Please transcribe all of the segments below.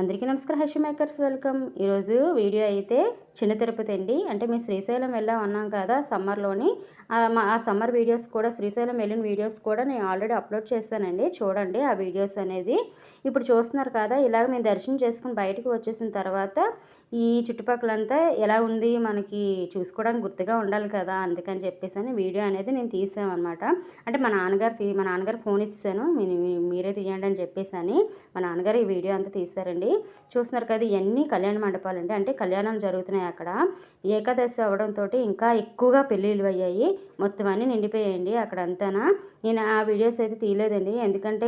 అందరికీ నమస్కారం Harsha makers. Welcome. ఈరోజు వీడియో అయితే చిన్న తిరుపతి అండి. అంటే మేము శ్రీశైలం వెళ్ళాం అన్నాం కదా సమ్మర్లోని. ఆ సమ్మర్ వీడియోస్ కూడా శ్రీశైలం వెళ్ళిన వీడియోస్ కూడా నేను ఆల్రెడీ అప్లోడ్ చేశానండి. చూడండి ఆ వీడియోస్ అనేది. ఇప్పుడు చూస్తున్నారు కదా ఇలాగ మేము దర్శనం చేసుకుని బయటకు వచ్చేసిన తర్వాత ఈ చుట్టుపక్కలంతా ఎలా ఉంది మనకి చూసుకోవడానికి గుర్తుగా ఉండాలి కదా అందుకని చెప్పేసి అని వీడియో అనేది నేను తీసామన్నమాట. అంటే మా నాన్నగారు తీ మా నాన్నగారు ఫోన్ ఇచ్చాను మీరే తీయండి అని చెప్పేసి అని మా నాన్నగారు ఈ వీడియో అంతా తీశారండి. చూస్తున్నారు కదా ఇవన్నీ కళ్యాణ మండపాలండి. అంటే కళ్యాణాలు జరుగుతున్నాయి అక్కడ. ఏకాదశి అవడంతో ఇంకా ఎక్కువగా పెళ్ళిళ్ళు అయ్యాయి. మొత్తం అన్నీ నిండిపోయాయండి అక్కడ అంతానా నేను ఆ వీడియోస్ అయితే తీయలేదండి. ఎందుకంటే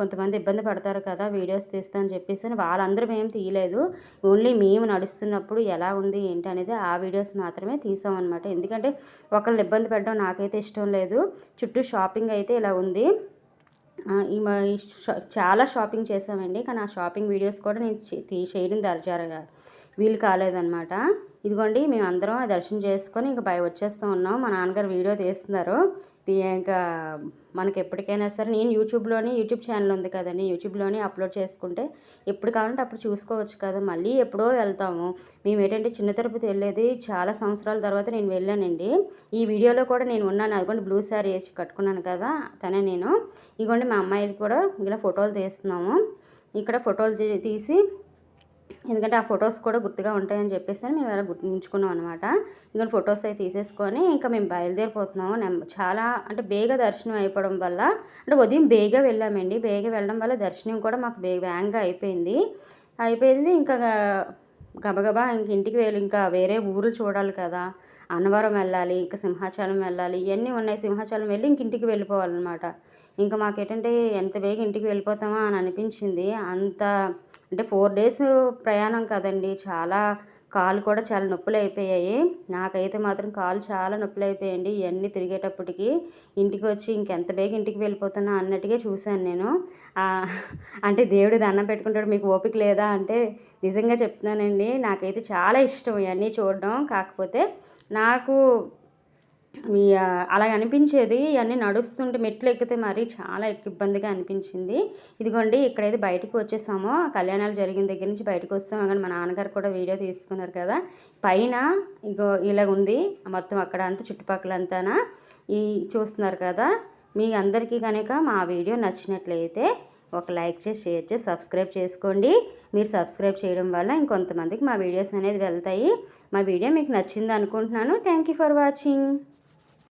కొంతమంది ఇబ్బంది పడతారు కదా వీడియోస్ తీస్తా అని చెప్పేసి వాళ్ళందరూ మేము తీయలేదు. ఓన్లీ మేము నడుస్తున్నప్పుడు ఎలా ఉంది ఏంటి అనేది ఆ వీడియోస్ మాత్రమే తీసామన్నమాట. ఎందుకంటే ఒకళ్ళని ఇబ్బంది పెట్టడం నాకైతే ఇష్టం లేదు. చుట్టూ షాపింగ్ అయితే ఇలా ఉంది. చాలా షాపింగ్ చేసామండి కానీ ఆ షాపింగ్ వీడియోస్ కూడా నేను చేయడం దర్జారుగా వీలు కాలేదనమాట ఇదిగోండి మేము అందరం దర్శనం చేసుకొని ఇంకా పై వచ్చేస్తూ ఉన్నాం. మా నాన్నగారు వీడియో తీస్తున్నారు. ఇంకా మనకి ఎప్పటికైనా సరే నేను యూట్యూబ్లోని యూట్యూబ్ ఛానల్ ఉంది కదండి యూట్యూబ్లోని అప్లోడ్ చేసుకుంటే ఎప్పుడు కావాలంటే అప్పుడు చూసుకోవచ్చు కదా. మళ్ళీ ఎప్పుడో వెళ్తాము. మేము ఏంటంటే చిన్న తిరుపతి వెళ్ళేది చాలా సంవత్సరాల తర్వాత నేను వెళ్ళానండి. ఈ వీడియోలో కూడా నేను ఉన్నాను. అదిగోండి బ్లూ శారీ వేసి కట్టుకున్నాను కదా తనే నేను. ఇదిగోండి మా అమ్మాయిలు కూడా ఇలా ఫోటోలు తీస్తున్నాము. ఇక్కడ ఫోటోలు తీసి ఎందుకంటే ఆ ఫొటోస్ కూడా గుర్తుగా ఉంటాయని చెప్పేసి మేము అలా గుర్తుంచుకున్నాం అనమాట ఇంకా ఫొటోస్ అవి తీసేసుకొని ఇంకా మేము బయలుదేరిపోతున్నాము. చాలా అంటే బేగ దర్శనం అయిపోవడం వల్ల అంటే ఉదయం బేగా వెళ్ళామండి. బేగ వెళ్ళడం వల్ల దర్శనం కూడా మాకు బే వేగంగా అయిపోయింది. అయిపోయింది ఇంకా గబగబా ఇంక ఇంటికి వెళ్ళి ఇంకా వేరే ఊరు చూడాలి కదా. అన్నవరం వెళ్ళాలి ఇంకా సింహాచలం వెళ్ళాలి ఇవన్నీ ఉన్నాయి. సింహాచలం వెళ్ళి ఇంక ఇంటికి వెళ్ళిపోవాలన్నమాట. ఇంకా మాకేంటంటే ఎంత బేగ ఇంటికి వెళ్ళిపోతామా అని అనిపించింది. అంత అంటే ఫోర్ డేస్ ప్రయాణం కదండి. చాలా కాలు కూడా చాలా నొప్పులు అయిపోయాయి. నాకైతే మాత్రం కాలు చాలా నొప్పులు అయిపోయాయండి. ఇవన్నీ తిరిగేటప్పటికి ఇంటికి వచ్చి ఇంకెంత బేగ ఇంటికి వెళ్ళిపోతున్నా అన్నట్టుగా చూశాను నేను. అంటే దేవుడు దండం పెట్టుకుంటాడు మీకు ఓపిక లేదా అంటే నిజంగా చెప్తున్నానండి. నాకైతే చాలా ఇష్టం ఇవన్నీ చూడడం. కాకపోతే నాకు అలా అనిపించేది. ఇవన్నీ నడుస్తుంటే మెట్లు ఎక్కితే మరీ చాలా ఇబ్బందిగా అనిపించింది. ఇదిగోండి ఇక్కడైతే బయటకు వచ్చేసామో. కళ్యాణాలు జరిగిన దగ్గర నుంచి బయటకు వస్తాము. కానీ మా నాన్నగారు కూడా వీడియో తీసుకున్నారు కదా. పైన ఇగో ఇలా ఉంది. మొత్తం అక్కడ అంతా చుట్టుపక్కల అంతానా? ఈ చూస్తున్నారు కదా. మీ అందరికీ కనుక మా వీడియో నచ్చినట్లయితే ఒక లైక్ చేసి షేర్ చేసి సబ్స్క్రైబ్ చేసుకోండి. మీరు సబ్స్క్రైబ్ చేయడం వల్ల ఇంకొంతమందికి మా వీడియోస్ అనేది వెళ్తాయి. మా వీడియో మీకు నచ్చింది అనుకుంటున్నాను. Thank you for watching.